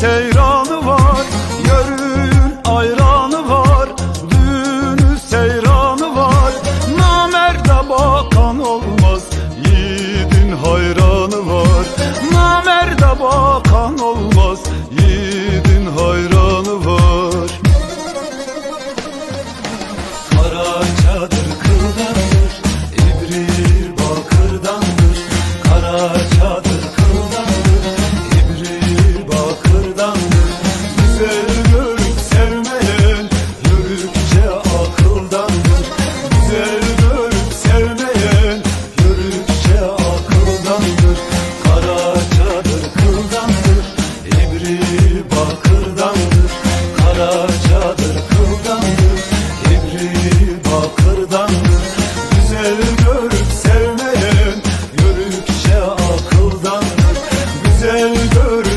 seyranı var Yörüğün ayranı var Düğünü seyranı var. Namerde bakan olmaz Yiğidin hayranı var. Namerde bakan olmaz. Güzel görüp sevmeyen Görükçe akıldandır Güzel görüp